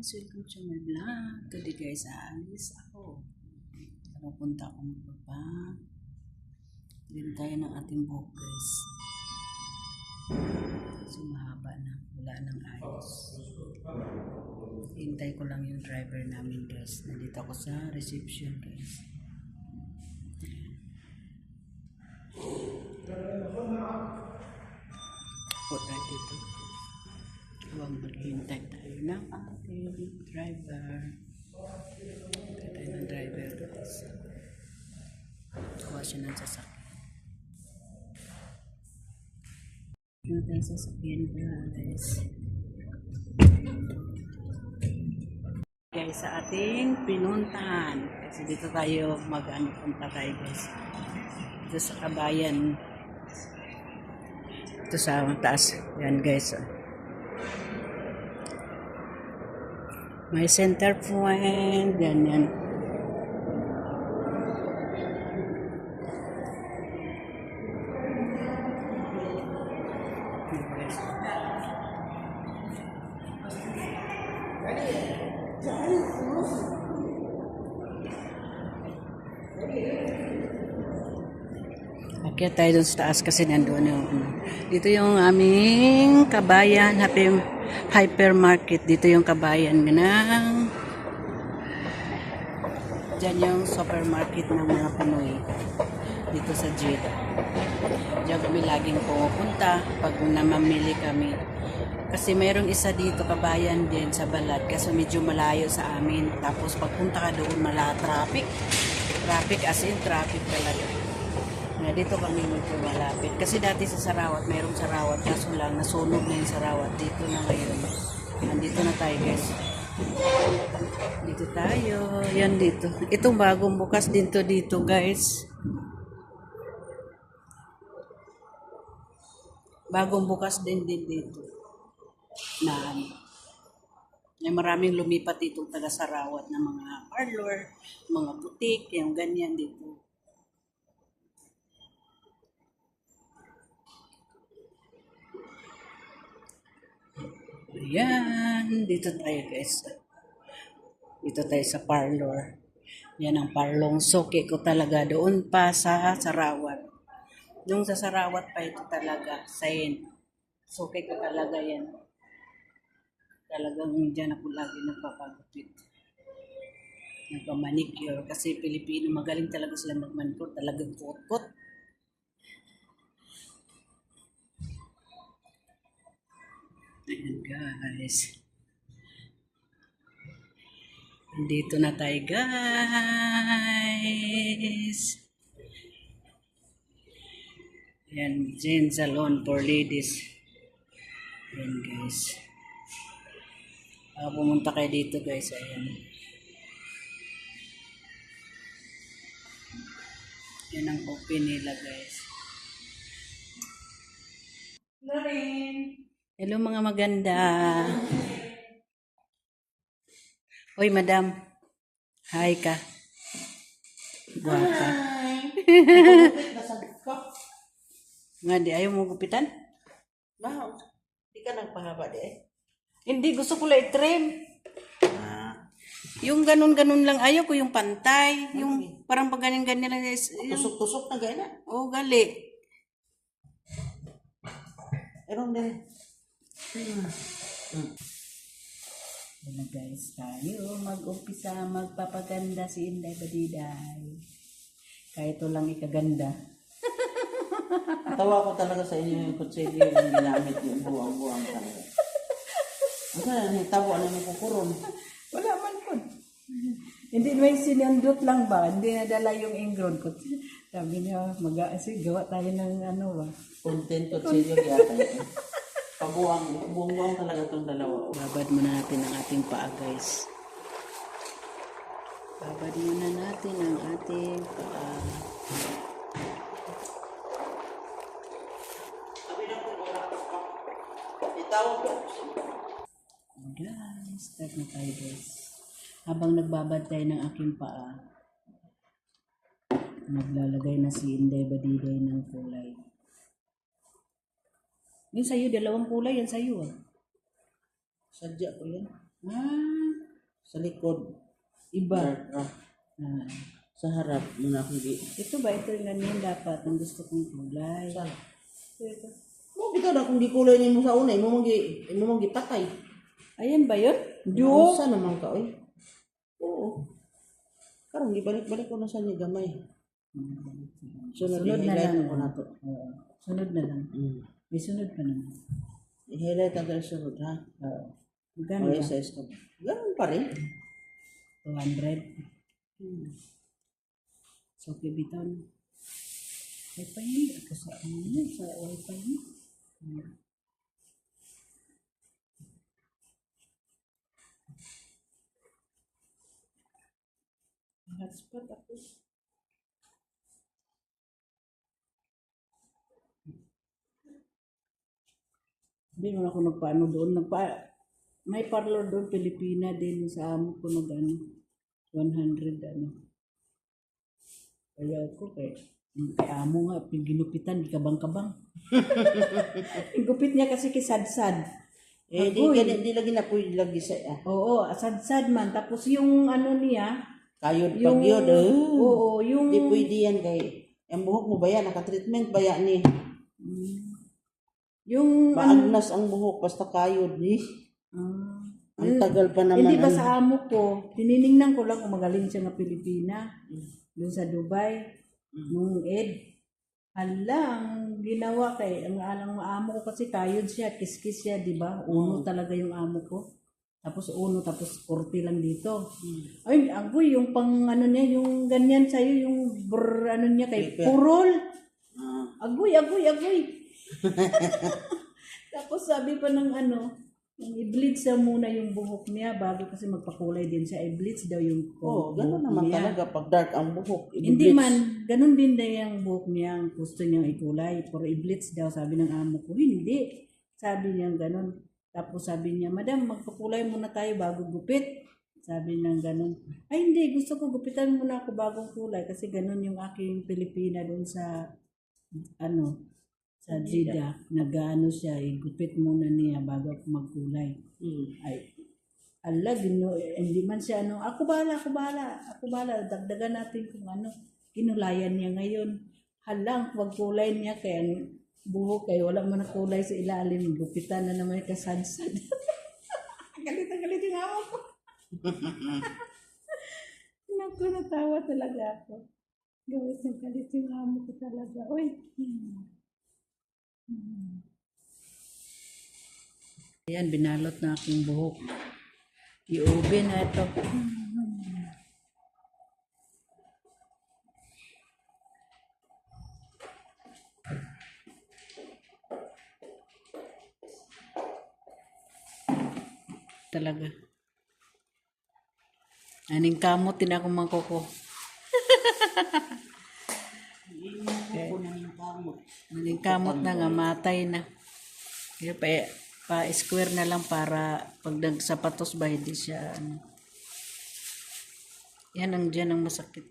guys, welcome to my vlog. Today guys, aalis ako. Pupunta akong magbaba. Din tayo ng ating buhok guys. Na, wala nang ayos. Hintay ko lang yung driver namin guys. Nandito ako sa reception guys. Put right dito. Huwag maghintay tayo ng ating driver. Hintay tayo ng driver. Kuha siya ng sasakyan. Kuha tayo sa sasakyan guys. Guys, sa ating pinuntahan. Kasi dito tayo mag-ano punta tayo guys. Dito sa kabayan. Ito sa taas. Yan guys. oh. May center point. Yan yan. Yan, guys. Akyat tayo dun sa taas kasi nandun yung ano. Dito yung aming kabayan, happy hypermarket. Dito yung kabayan ng Diyan yung supermarket ng mga Pinoy. Dito sa Jeddah. Diyan kami laging pumupunta pag namamili kami. Kasi mayroong isa dito kabayan din sa Balad kasi medyo malayo sa amin. Tapos pagpunta ka doon mala traffic. Traffic as in traffic talaga. Na dito kami medyo malapit. Kasi dati sa Sarawat, mayroong Sarawat. Kaso lang, nasunog na yung Sarawat. Dito na ngayon. Nandito na tayo guys. Dito tayo. Yan dito. Itong bagong bukas din to dito guys. Bagong bukas din din dito. Na. May maraming lumipat dito taga Sarawat na mga parlor, mga butik, yung ganyan dito. Ayan, dito tayo guys. Dito tayo sa parlor. Yan ang parlong soke ko talaga doon pa sa Sarawat. Yung sa Sarawat pa ito talaga, sayin. Soke ko talaga yan. Talagang dyan ako lagi nagpapagupit. Nagpamanicure. Kasi Pilipino, magaling talaga sila magmanicure. Talagang kot-kot. Ayan guys. Nandito na tayo guys. Ayan, Zen Salon for ladies. Ayan guys. Ah, pumunta kayo dito guys. Ayan. Yan ang open nila guys. Hello mga maganda. Hoy madam. Hi ka. Guwapa. Nga di ayaw mo gupitan? Wow. Di ka nagpahaba di eh. Hindi, gusto ko lang i-trim. Yung ganun-ganun lang, ayaw ko yung pantay. Yung parang pag ganyan-ganyan lang. Tusok-tusok na gaya na. oh, gali. Erong din. Yan na guys, tayo mag-umpisa magpapaganda si Inday Badiday. Kahit ito lang ikaganda. Tawa ko talaga sa inyo yung kutsilyo yung ginamit yung buwang-buwang talaga. Ang sana nitawa na may kukuron. Wala man po. Hindi may sinundot lang ba? Hindi nadala yung ingron ko. Sabi niya, mag asi, gawa tayo ng ano ba? Content kutsilyo yata yun. Pabuwang, buwang-buwang talaga itong dalawa. Babad muna natin ang ating paa guys. Babad muna natin ang ating paa. Guys, start na tayo guys. Habang nagbabad tayo ng aking paa, naglalagay na si Inday Badiday ng kulay. Yung sa'yo, dalawang kulay yan sa'yo ah. Sadya ko yan. Ah, Sa likod. Iba. Ah. Ah. Sa harap, muna akong di. ito ba? Ito yung ganyan dapat. Ang gusto kong kulay. Saan? Ito. Mo bitaw na kung di kulay ni mo sa una, imo mong imo mong gipatay. Ayan ba yun? Yo, sa naman ka oy. Oo. Karong gibalik-balik ko na sa ni gamay. Sunod, Sunod na lang. ko na to. Sunod na lang. Mm. May sunod pa naman. I-highlight ang tayo sunod ha. Oo. Magkano O ba? SS ko. Ganun pa rin. 200. So, kibitan. Wifi yun. Ako sa ano yun, sa wifi yun. Hmm. Hotspot ako. Hindi mo ako nagpaano doon. Nagpa, may parlor doon, Pilipina din sa amo ko nag ano, 100 ano. Kaya ako kay, kay amo nga, ginupitan, kabang-kabang. Ang gupit niya kasi kisadsad. Eh, di, Agoy. di, di lagi na pwede lagi sa ah. Oo, sadsad man. Tapos yung ano niya, Kayod yung, pag yun, eh. oo, yung, Di pwede yan kay, ang buhok mo ba yan, naka-treatment ba yan ni? Yung, Paagnas ang buhok, basta kayod ni. ah, Ang tagal pa naman. Hindi ba sa amo ko, tininingnan ko lang kung magaling siya nga Pilipina. Doon sa Dubai, nung Ed. Hala, ang ginawa kay, ang alang amo ko kasi kayod siya, kiskis siya, di ba? Uno talaga yung amo ko. Tapos uno, tapos kurti lang dito. Ay, agoy, yung pang ano niya, yung ganyan sa'yo, yung brr, ano niya, kay purol. Ah, Agoy, agoy, agoy. Tapos sabi pa ng ano, i-bleach daw muna yung buhok niya bago kasi magpakulay din siya. I-bleach daw yung Oo, buhok gano'n naman niya. talaga pag dark ang buhok. Hindi i-bleach. man, ganun din daw yung buhok niya ang gusto niyang ikulay. Pero i-bleach daw, sabi ng amo ko. Hindi. Sabi niya ganun. Tapos sabi niya, Madam, magpakulay muna tayo bago gupit. Sabi ng ganun. Ay hindi, gusto ko gupitan muna ako bagong kulay kasi ganun yung aking Pilipina doon sa ano, sa Jeddah. Nag-ano siya, igupit muna niya bago ako magkulay. Hmm. Ay, ala, gino, hindi man siya ano, ako bahala, ako bahala, ako bahala, dagdagan natin kung ano, kinulayan niya ngayon. Halang, pagkulay niya, kaya ang buhok kaya wala man ang kulay sa ilalim, gupitan na naman yung kasadsad. galit na galit yung amo ko. Naku, natawa talaga ako. Gawit na galit yung amo ko talaga. Uy. Ayan, binalot na aking buhok. I-ube na ito. Talaga. Aning kamot, tinakong mangkoko. Ako na nga, matay na. Kaya pa, pa square na lang para pag nagsapatos ba hindi siya ano. Yan ang dyan ang masakit.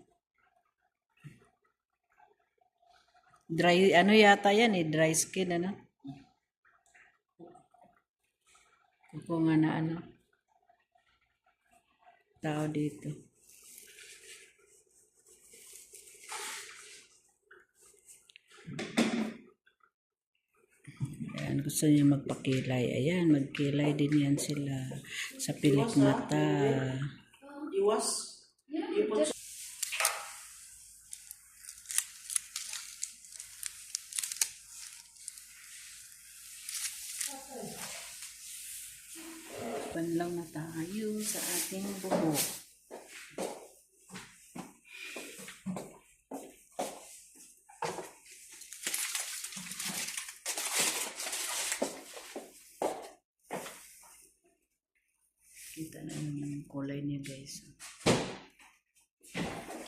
Dry, ano yata yan eh, dry skin ano. Kuko nga na ano. Tao dito. Ayan, gusto niya magpakilay. Ayan, magkilay din yan sila sa pilik mata. Iwas. Panlaw na tayo sa ating buhok. Kita na yung kulay niya guys.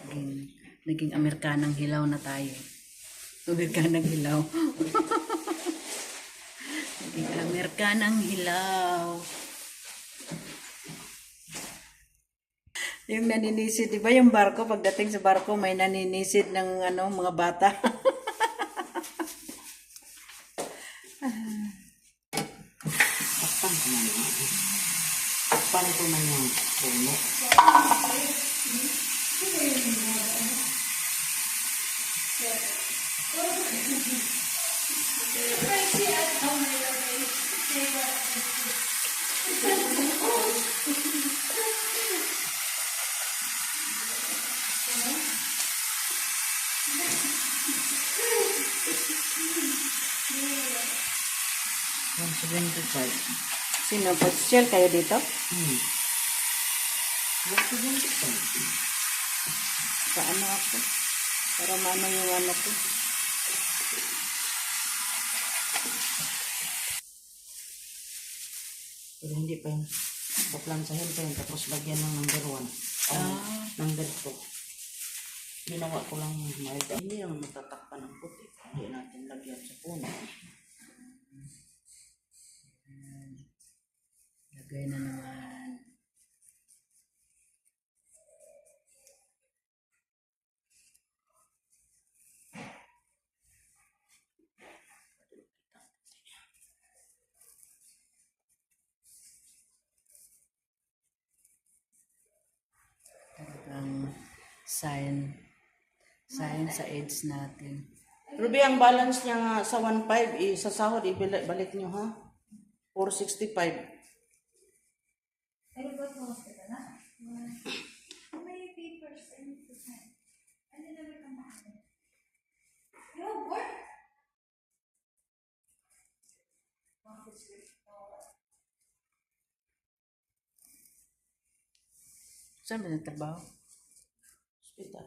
Naging, naging Amerikanang hilaw na tayo. Amerikanang hilaw. naging Amerikanang hilaw. Yung naninisid, di ba yung barko, pagdating sa barko, may naninisid ng ano, mga bata. Tatakpan ko na yung puno. Yung 75. Sino? Pasyal kayo dito? Hmm. Yung 75. Sa ano ako? Para mano yung ano ko. Pero hindi pa yun. Paplansahin pa yun. Tapos lagyan ng number 1. Oh, number 2. Ginawa ko lang mahal. Hindi naman matatakpan ng puti. Hindi natin lagyan sa puno. Lagay na naman. Talagang sign sign sa AIDS natin. Ruby, ang balance niya nga sa 1.5, eh, sa sahod, ibalik balik niyo ha? 465. Saan ba nagtrabaho? Hospital.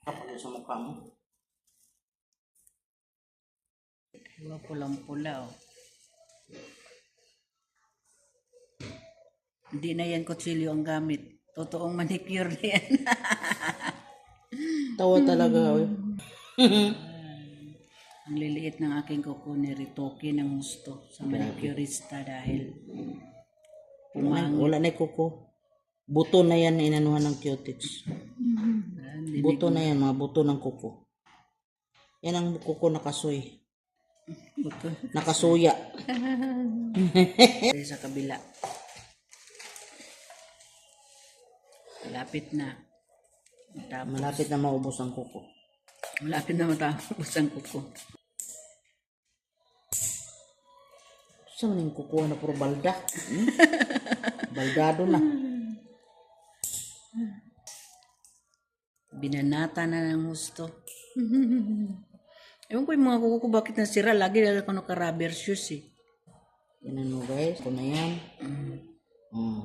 Kapag sa mukha mo. Diba pulang-pula oh. Hindi na yan kutsilyo ang gamit. Totoong manicure na yan. Tawa talaga, oy. ang liliit ng aking kuko ni Ritoki ng gusto sa manicurista dahil Wala, wala na kuko. Buto na yan na inanuhan ng hindi Buto na yan, mga buto ng kuko. Yan ang kuko nakasoy. buto. Nakasuya. Sa kabila. Malapit na. Matapos. Malapit na maubos ang kuko. Malapit na matapos ang kuko. Saan yung kuko na puro balda? Hmm? Baldado na. Binanata na ng gusto. Ewan ko yung mga kuko ko bakit nasira. Lagi na ako naka-rubber shoes eh. Yan ano guys, ito na yan. Mm.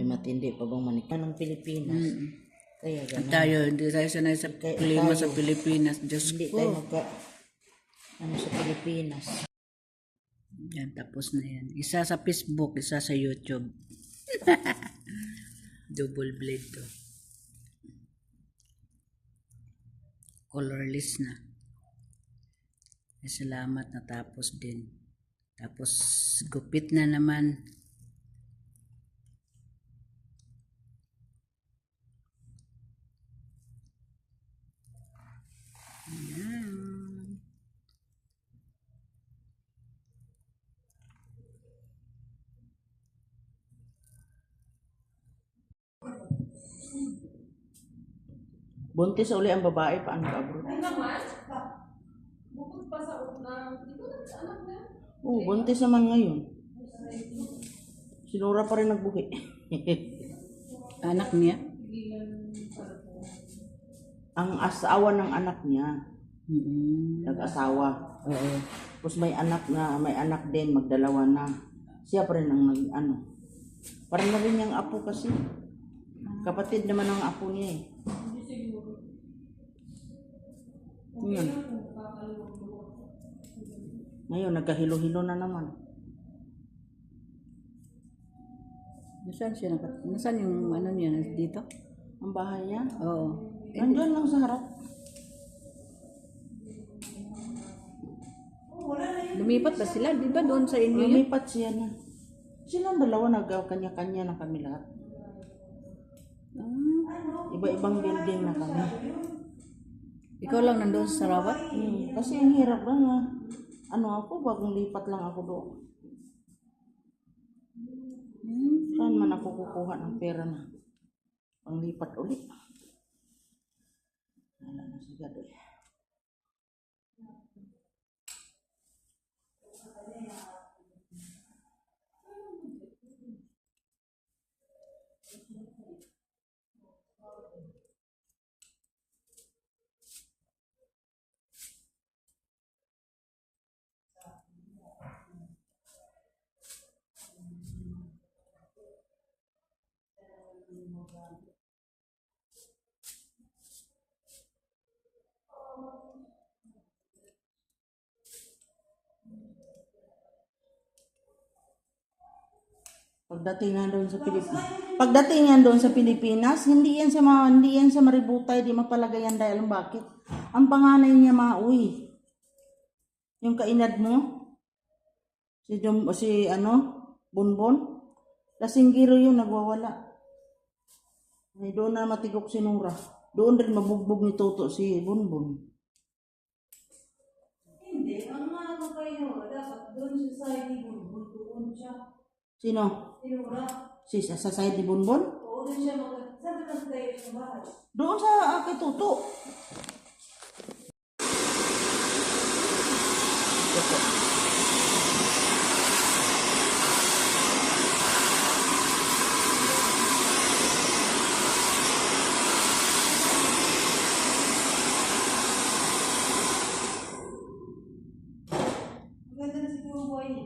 May matindi pa bang manik? ng Pilipinas. Kaya ganun. Tayo, hindi tayo sanay sa klima sa Pilipinas. Diyos Hindi ko. tayo magka... Ano sa Pilipinas. Yan, tapos na yan. Isa sa Facebook, isa sa YouTube. Double blade to. Colorless na. Eh, salamat natapos din. Tapos gupit na naman. Buntis uli ang babae, paano ka abroad? Oo, buntis naman ngayon. Sinura pa rin nagbuhi. Anak niya? ang asawa ng anak niya, Mm-mm. nag-asawa. Oo. Tapos may anak na, may anak din, magdalawa na. Siya pa rin ang nag, ano. Parang na rin yung apo kasi. Kapatid naman ang apo niya eh. Ngayon. Ngayon, nagkahilo-hilo na naman. Nasaan siya? Nakat- Nasaan yung ano niya? Dito? Ang bahay niya, Oo. nandun lang sa harap. Lumipat ba sila? Di ba doon sa inyo yun? Lumipat siya na. Silang dalawa nagkanya-kanya na kami lahat. Ah, Iba-ibang building na kami. Ikaw lang nandoon sa Sarawat? Hmm, kasi ang hirap lang ah. ano ako, bagong lipat lang ako doon. Hmm. Saan man ako kukuha ng pera na panglipat ulit. Wala na si Gadoy. Pagdating nga doon sa Pilipinas, pagdating nga doon sa Pilipinas, hindi yan sa mga, hindi yan sa Maributay, di mapalagayan dahil alam bakit? Ang panganay niya mauwi. Yung kainad mo, si Dom, si ano, Bonbon, lasinggiro yun, nagwawala. Ay, doon na matigok si Nura. Doon rin mabugbog ni Toto si Bonbon. Hindi, ang ano kayo, dapat doon sa side ni Bulbul, doon siya. Sino? Tinura, Si sa, sa side ni Bonbon? oo doon siya mag... Sabi lang sa bahay. Doon sa uh, kay Toto. Na niya.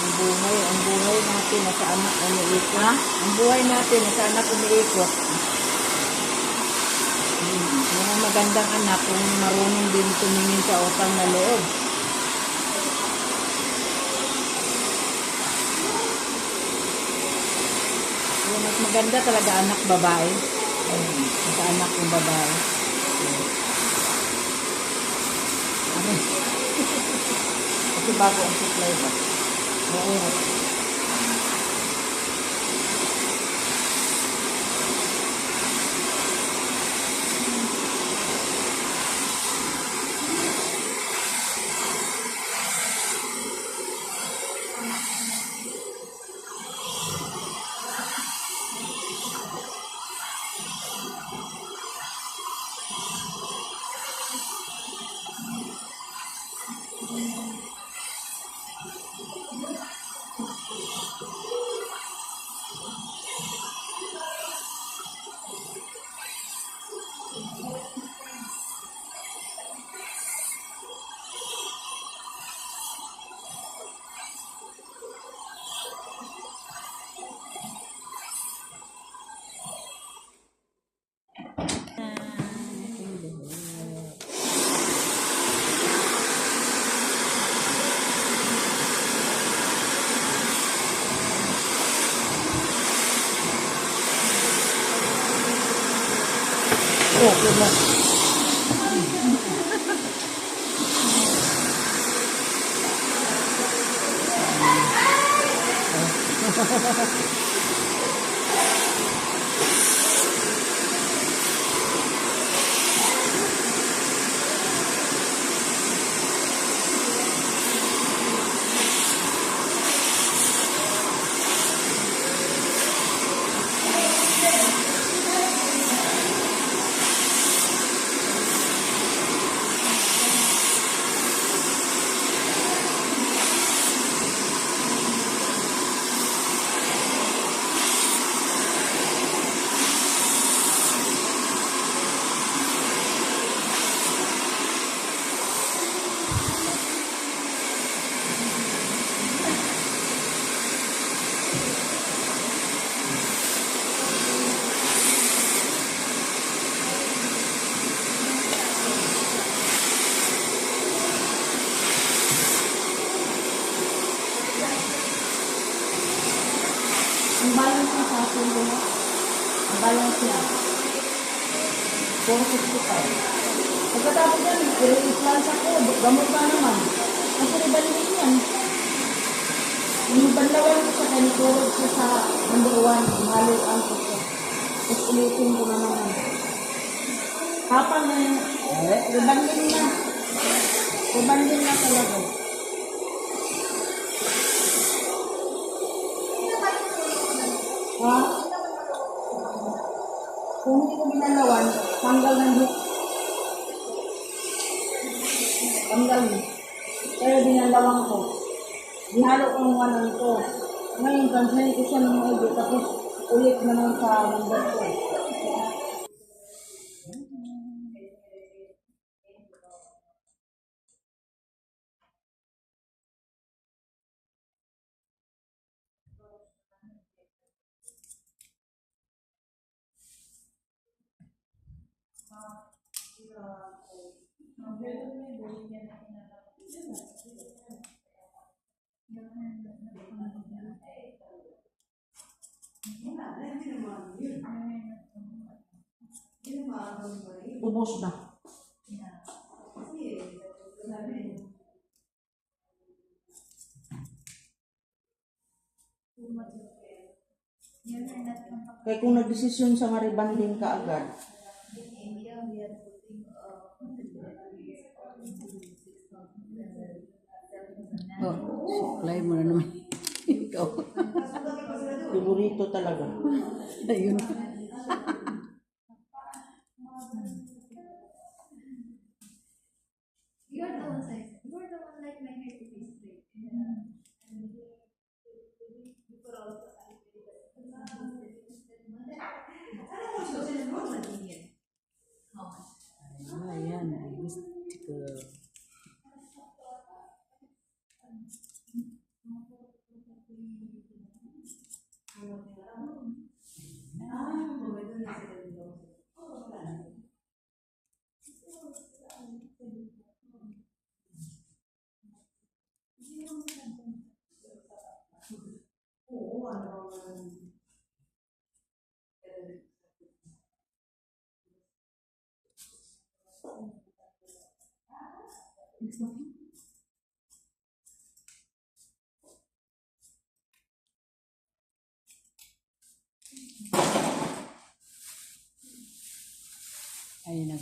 Ang buhay, ang buhay natin nasa anak umiikot. Ha? Ang buhay natin nasa anak umiikot. Mga magandang anak kung marunong din tumingin sa utang na loob. Mas maganda talaga anak babae. Ayun, Sa anak ng babae. Ano? Kasi bago ang supply ba? Oo. Ang balance niya sa akin ko na. Ang balance niya. 465. Pagkatapos yan, i-replans ako. Gamot pa naman. Kasi ribalitin yan. Yung banlawan ko sa kanikurot siya sa number one, mahalo ang ko siya. Tapos ulitin ko na naman. Kapag na yun, eh, ribanding na. Ribanding na talaga. Ha? Kung hindi ko binalawan, tanggal ng hook. Tanggal mo. Kaya binalawan ko. Binalo ko ng wanan ko. Ngayon, kansahin ko siya ng maigi, tapos ulit naman sa number ko. Ubos na. Kaya kung nagdesisyon sa nga rebanding ka agad, Oh, supply mo na naman. Ikaw. favorito talaga. Ayun. You're the one like, you're the one like my hair to be straight. Ayan, ay gusto ko.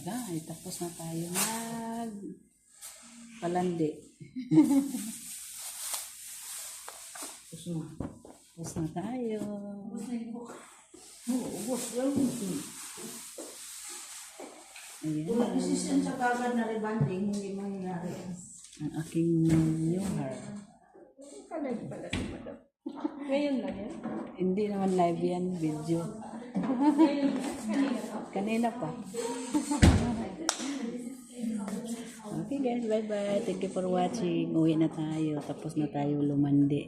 Na ga, ay tapos na tayo mag palandi. Tapos na. Tapos na tayo. Oo, ubos. Well, Ayan, Kung nagdesisyon sa kagad na rebanding, hindi mangyayari. ang aking new hair. Ngayon lang yan? Hindi naman live yan, video. Kanina pa. Okay guys, bye-bye. Thank you for watching. Uwi na tayo. Tapos na tayo lumandi.